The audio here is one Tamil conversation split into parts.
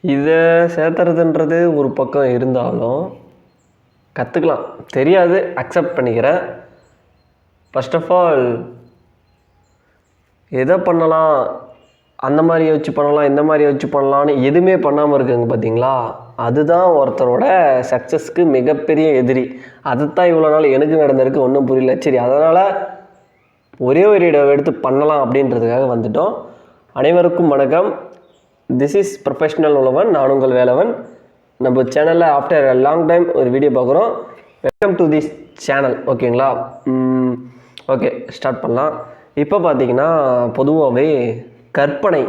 இதை சேர்த்துறதுன்றது ஒரு பக்கம் இருந்தாலும் கற்றுக்கலாம் தெரியாது அக்செப்ட் பண்ணிக்கிறேன். ஃபஸ்ட் ஆஃப் ஆல் எதை பண்ணலாம்? அந்த மாதிரி யோசிச்சு பண்ணலாம் இந்த மாதிரி யோசிச்சு பண்ணலாம்னு எதுவுமே பண்ணாமல் இருக்குங்க பார்த்தீங்களா அதுதான் ஒருத்தரோட சக்ஸஸ்க்கு மிகப்பெரிய எதிரி. அதுதான் இவ்வளோ நாள் எனக்கு நடந்திருக்கு ஒன்றும் புரியல. சரி அதனால் ஒரே ஒரு இடம் எடுத்து பண்ணலாம் அப்படின்றதுக்காக வந்துட்டோம். அனைவருக்கும் வணக்கம். திஸ் இஸ் ப்ரொஃபஷ்னல் உழவன் நான் உங்கள் வேலவன். நம்ம சேனலில் ஆஃப்டர் லாங் டைம் ஒரு வீடியோ பார்க்குறோம். வெல்கம் டு திஸ் சேனல் ஓகேங்களா? ஓகே ஸ்டார்ட் பண்ணலாம். இப்போ பார்த்தீங்கன்னா பொதுவாகவே கற்பனை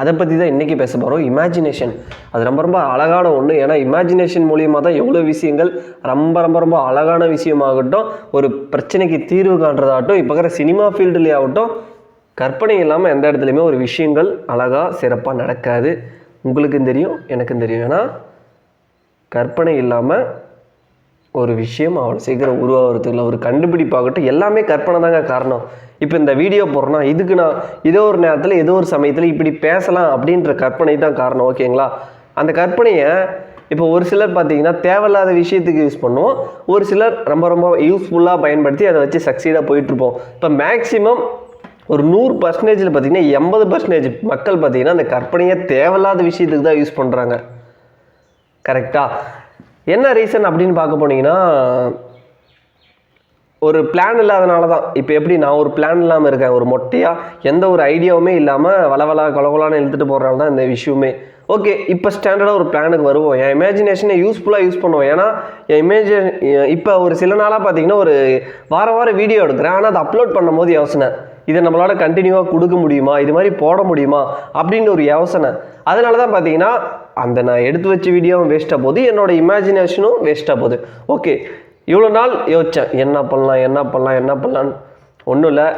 அதை பற்றி தான் இன்றைக்கி பேச போகிறோம் இமேஜினேஷன் அது ரொம்ப ரொம்ப அழகான ஒன்று ஏன்னா இமேஜினேஷன் மூலியமாக தான் எவ்வளோ விஷயங்கள் ரொம்ப ரொம்ப ரொம்ப அழகான விஷயமாகட்டும் ஒரு பிரச்சனைக்கு தீர்வு காண்றதாகட்டும் இப்போ இருக்கிற சினிமா ஃபீல்டுலேயே ஆகட்டும் கற்பனை இல்லாமல் எந்த இடத்துலையுமே ஒரு விஷயங்கள் அழகாக சிறப்பாக நடக்காது. உங்களுக்கும் தெரியும் எனக்கும் தெரியும். ஏன்னா கற்பனை இல்லாமல் ஒரு விஷயம் அவ்வளோ சீக்கிரம் உருவாகிறதுக்கு இல்லை. ஒரு கண்டுபிடிப்பாகட்டும் எல்லாமே கற்பனை தாங்க காரணம். இப்போ இந்த வீடியோ போடுறோன்னா இதுக்கு நான் ஏதோ ஒரு நேரத்தில் ஏதோ ஒரு சமயத்தில் இப்படி பேசலாம் அப்படின்ற கற்பனை தான் காரணம் ஓகேங்களா? அந்த கற்பனையை இப்போ ஒரு சிலர் பார்த்தீங்கன்னா தேவையில்லாத விஷயத்துக்கு யூஸ் பண்ணுவோம். ஒரு சிலர் ரொம்ப ரொம்ப யூஸ்ஃபுல்லாக பயன்படுத்தி அதை வச்சு சக்சீடாக போயிட்டுருப்போம் இப்போ மேக்ஸிமம் ஒரு நூறு பர்சன்டேஜில் பார்த்தீங்கன்னா எண்பது பர்சன்டேஜ் மக்கள் பார்த்தீங்கன்னா அந்த கற்பனையை தேவையில்லாத விஷயத்துக்கு தான் யூஸ் பண்ணுறாங்க கரெக்டாக என்ன ரீசன் அப்படின்னு பார்க்க போனீங்கன்னா ஒரு பிளான் இல்லாதனால தான். இப்போ எப்படி நான் ஒரு பிளான் இல்லாமல் இருக்கேன்? ஒரு மொட்டையாக எந்த ஒரு ஐடியாவுமே இல்லாமல் வளவலா கொலகொலான்னு இழுத்துட்டு போகிறனால தான் இந்த விஷயமே ஓகே இப்போ ஸ்டாண்டர்டாக ஒரு பிளானுக்கு வருவோம். என் இமேஜினேஷனை யூஸ்ஃபுல்லாக யூஸ் பண்ணுவோம். ஏன்னா என் இமேஜ் இப்போ ஒரு சில நாளாக பார்த்தீங்கன்னா ஒரு வார வாரம் வீடியோ எடுக்கிறேன். ஆனால் அதை அப்லோட் பண்ணும் போது யோசனை. இதை நம்மளால் கண்டினியூவாக கொடுக்க முடியுமா? இது மாதிரி போட முடியுமா? அப்படின்னு ஒரு யோசனை. அதனால தான் பார்த்தீங்கன்னா அந்த நான் எடுத்து வச்ச வீடியோவும் வேஸ்ட்டாக போகுது. என்னோடய இமேஜினேஷனும் வேஸ்ட்டாக போகுது. ஓகே இவ்வளோ நாள் யோசித்தேன் என்ன பண்ணலாம் என்ன பண்ணலாம் என்ன பண்ணலான்னு ஒன்றும் இல்லை.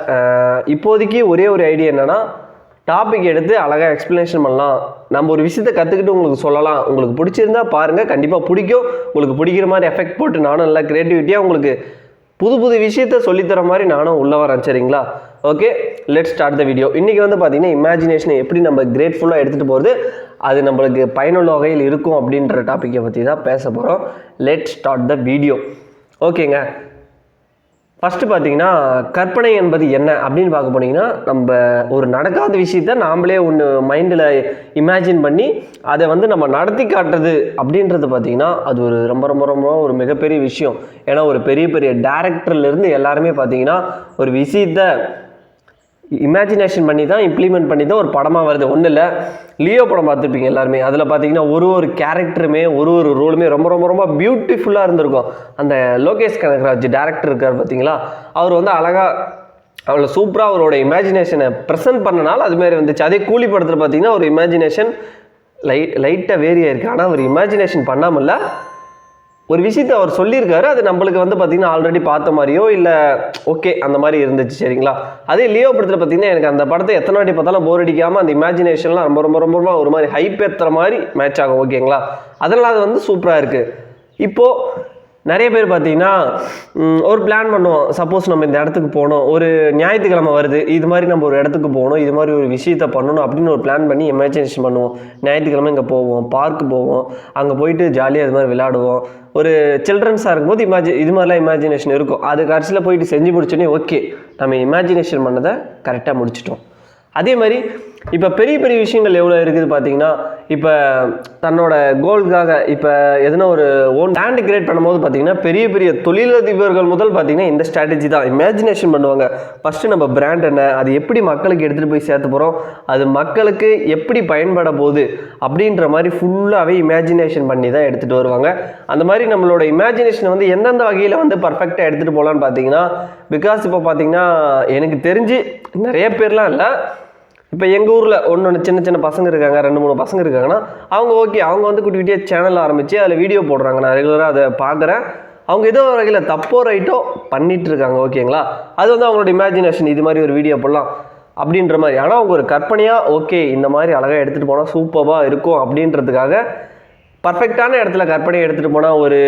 இப்போதைக்கு ஒரே ஒரு ஐடியா என்னென்னா டாபிக் எடுத்து அழகாக எக்ஸ்ப்ளனேஷன் பண்ணலாம். நம்ம ஒரு விஷயத்தை கற்றுக்கிட்டு உங்களுக்கு சொல்லலாம். உங்களுக்கு பிடிச்சிருந்தா பாருங்கள் கண்டிப்பாக பிடிக்கும். உங்களுக்கு பிடிக்கிற மாதிரி எஃபெக்ட் போட்டு நானும் நல்லா க்ரியேட்டிவிட்டியாக உங்களுக்கு புது புது விஷயத்த சொல்லித்தர மாதிரி நானும் உள்ள வரேன் சரிங்களா? Okay let start the video இன்றைக்கி வந்து பார்த்தீங்கன்னா இமேஜினேஷனை எப்படி நம்ம கிரேட்ஃபுல்லாக எடுத்துகிட்டு போகிறது அது நம்மளுக்கு பயனுள்ள வகையில் இருக்கும் அப்படின்ற டாப்பிக்கை பற்றி தான் பேச போகிறோம் லெட் ஸ்டார்ட் த வீடியோ ஓகேங்க ஃபஸ்ட்டு பார்த்தீங்கன்னா கற்பனை என்பது என்ன அப்படின்னு பார்க்க போனீங்கன்னா நம்ம ஒரு நடக்காத விஷயத்த நாமளே ஒன்று மைண்டில் இமேஜின் பண்ணி அதை வந்து நம்ம நடத்தி காட்டுறது அப்படின்றது பார்த்திங்கன்னா அது ஒரு ரொம்ப ரொம்ப ரொம்ப ஒரு மிகப்பெரிய விஷயம். ஏன்னா ஒரு பெரிய பெரிய டேரக்டர்லேருந்து எல்லாருமே பார்த்தீங்கன்னா ஒரு விஷயத்தை இமேஜினேஷன் பண்ணி தான் இம்ப்ளிமெண்ட் பண்ணி தான் ஒரு படமாக வருது. ஒன்றும் இல்லை. லியோ படம் பார்த்துருப்பீங்க எல்லாருமே. அதில் பார்த்தீங்கன்னா ஒரு ஒரு கேரக்டருமே ஒரு ஒரு ரோலுமே ரொம்ப ரொம்ப ரொம்ப பியூட்டிஃபுல்லாக இருந்திருக்கும். அந்த லோகேஷ் கனகராஜ் டேரக்டர் இருக்கார் பார்த்தீங்களா அவர் வந்து அழகாக அவ்வளோ சூப்பராக அவரோட இமேஜினேஷனை ப்ரெசென்ட் பண்ணனால அதுமாரி வந்துச்சு. அதே கூலி படத்தில் பார்த்தீங்கன்னா ஒரு இமேஜினேஷன் லைட் லைட்டாக வேரி ஆயிருக்கு ஆனால் அவர் இமேஜினேஷன் பண்ணாமல் ஒரு விஷயத்தை அவர் சொல்லியிருக்காரு அது நம்மளுக்கு வந்து பார்த்தீங்கன்னா ஆல்ரெடி பார்த்த மாதிரியோ இல்லை ஓகே அந்த மாதிரி இருந்துச்சு சரிங்களா? அதே லியோ படத்தில் பார்த்தீங்கன்னா எனக்கு அந்த படத்தை எத்தனை வாட்டி பார்த்தாலும் போர் அடிக்காமல் அந்த இமேஜினேஷன்லாம் ரொம்ப ரொம்ப ரொம்ப ரொம்ப ஒரு மாதிரி ஹைப் ஏற்றுற மாதிரி மேட்ச் ஆகும் ஓகேங்களா அதனால் அது வந்து சூப்பராக இருக்குது இப்போது நிறைய பேர் பார்த்தீங்கன்னா ஒரு பிளான் பண்ணுவோம். சப்போஸ் நம்ம இந்த இடத்துக்கு போகணும். ஒரு ஞாயிற்றுக்கிழமை வருது. இது மாதிரி நம்ம ஒரு இடத்துக்கு போகணும். இது மாதிரி ஒரு விஷயத்த பண்ணணும் அப்படின்னு ஒரு பிளான் பண்ணி இமேஜினேஷன் பண்ணுவோம். ஞாயிற்றுக்கிழமை இங்கே போவோம். பார்க்கு போவோம். அங்கே போயிட்டு ஜாலியாக இது மாதிரி விளையாடுவோம். ஒரு சில்ட்ரன்ஸாக இருக்கும்போது இமேஜி இது மாதிரிலாம் இமேஜினேஷன் இருக்கும். அது கடைசியில் போயிட்டு செஞ்சு முடிச்சோடனே ஓகே நம்ம இமேஜினேஷன் பண்ணதை கரெக்டாக முடிச்சிட்டோம். அதே மாதிரி இப்போ பெரிய பெரிய விஷயங்கள் எவ்வளோ இருக்குது பார்த்தீங்கன்னா இப்போ தன்னோட கோல்காக இப்போ எதனா ஒரு ஓன் லேண்ட் கிரியேட் பண்ணும்போது பார்த்தீங்கன்னா பெரிய பெரிய தொழிலதிபர்கள் முதல் பார்த்தீங்கன்னா இந்த ஸ்ட்ராட்டஜி தான். இமேஜினேஷன் பண்ணுவாங்க. ஃபஸ்ட்டு நம்ம பிராண்ட் என்ன அது எப்படி மக்களுக்கு எடுத்துகிட்டு போய் சேர்த்து போகிறோம் அது மக்களுக்கு எப்படி பயன்பட போகுது அப்படின்ற மாதிரி ஃபுல்லாகவே இமேஜினேஷன் பண்ணி தான் எடுத்துகிட்டு வருவாங்க. அந்த மாதிரி நம்மளோட இமேஜினேஷனை வந்து எந்தெந்த வகையில் வந்து பர்ஃபெக்டாக எடுத்துகிட்டு போகலான்னு பார்த்தீங்கன்னா பிகாஸ் இப்போ பார்த்தீங்கன்னா எனக்கு தெரிஞ்சு நிறைய பேர்லாம் இல்லை இப்போ எங்கள் ஊரில் ஒன்று ஒன்று சின்ன சின்ன பசங்க இருக்காங்க ரெண்டு மூணு பசங்க இருக்காங்கன்னா அவங்க ஓகே அவங்க வந்து குட்டி குட்டியாக சேனல் ஆரம்பித்து அதில் வீடியோ போடுறாங்க. நான் ரெகுலராக அதை பார்க்குறேன். அவங்க ஏதோ ஒரு வகையில் தப்போ ரைட்டோ பண்ணிகிட்டு இருக்காங்க ஓகேங்களா அது வந்து அவங்களோட இமேஜினேஷன் இது மாதிரி ஒரு வீடியோ போடலாம் அப்படின்ற மாதிரி. ஆனால் அவங்க ஒரு கற்பனையாக ஓகே இந்த மாதிரி அழகாக எடுத்துகிட்டு போனால் சூப்பராக இருக்கும் அப்படின்றதுக்காக பர்ஃபெக்டான இடத்துல கற்பனை எடுத்துகிட்டு போனால் ஒரு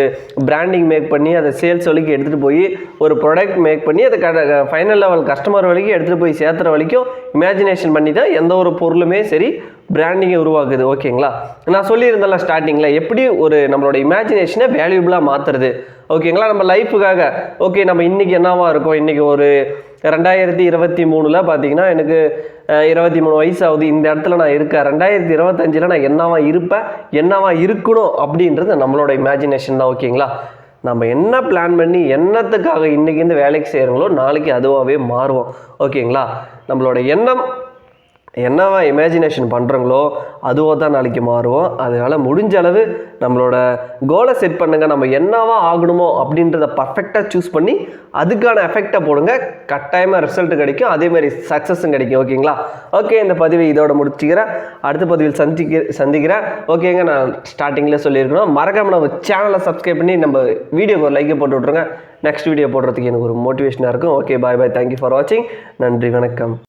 பிராண்டிங் மேக் பண்ணி அதை சேல்ஸ் வரைக்கும் எடுத்துகிட்டு போய் ஒரு ப்ராடக்ட் மேக் பண்ணி அதை க ஃபைனல் லெவல் கஸ்டமர் வரைக்கும் எடுத்துகிட்டு போய் சேர்த்துற வரைக்கும் இமேஜினேஷன் பண்ணி தான் எந்த ஒரு பொருளுமே சரி பிராண்டிங்கை உருவாக்குது. ஓகேங்களா நான் சொல்லியிருந்தேன்ல ஸ்டார்டிங்கில் எப்படி ஒரு நம்மளோட இமேஜினேஷனை வேல்யூபிளாக மாற்றுறது ஓகேங்களா நம்ம லைஃபுக்காக ஓகே நம்ம இன்றைக்கி என்னவாக இருக்கோம்? இன்றைக்கி ஒரு ரெண்டாயிரத்தி இருபத்தி மூணில் பார்த்தீங்கன்னா எனக்கு இருபத்தி மூணு வயசு ஆகுது இந்த இடத்துல நான் இருக்கேன். ரெண்டாயிரத்தி இருபத்தஞ்சில் நான் என்னவா இருப்பேன் என்னவா இருக்கணும் அப்படின்றது நம்மளோட இமேஜினேஷன் தான் ஓகேங்களா? நம்ம என்ன பிளான் பண்ணி என்னத்துக்காக இன்றைக்கி இந்த வேலைக்கு செய்கிறோங்களோ நாளைக்கு அதுவாகவே மாறுவோம் ஓகேங்களா? நம்மளோட எண்ணம் என்னவா இமேஜினேஷன் பண்ணுறங்களோ அதுவோ தான் நாளைக்கு மாறுவோம் அதனால் முடிஞ்ச அளவு நம்மளோட கோலை செட் பண்ணுங்கள் நம்ம என்னவா ஆகணுமோ அப்படின்றத பர்ஃபெக்டாக சூஸ் பண்ணி அதுக்கான எஃபெக்டை போடுங்க. கட்டாயமாக ரிசல்ட் கிடைக்கும். அதேமாதிரி சக்ஸஸும் கிடைக்கும். ஓகேங்களா ஓகே இந்த பதிவை இதோட முடிச்சுக்கிறேன். அடுத்த பதிவில் சந்திக்க சந்திக்கிறேன். ஓகேங்க நான் ஸ்டார்டிங்கில் சொல்லியிருக்கணும். மறக்காமல் நம்ம சேனலை சப்ஸ்கிரைப் பண்ணி நம்ம வீடியோக்கு ஒரு லைக்கை போட்டு விட்ருங்க நெக்ஸ்ட் வீடியோ போடுறதுக்கு எனக்கு ஒரு மோட்டிவேஷனாக இருக்கும். Okay bye bye thank you for வாட்சிங் நன்றி வணக்கம்.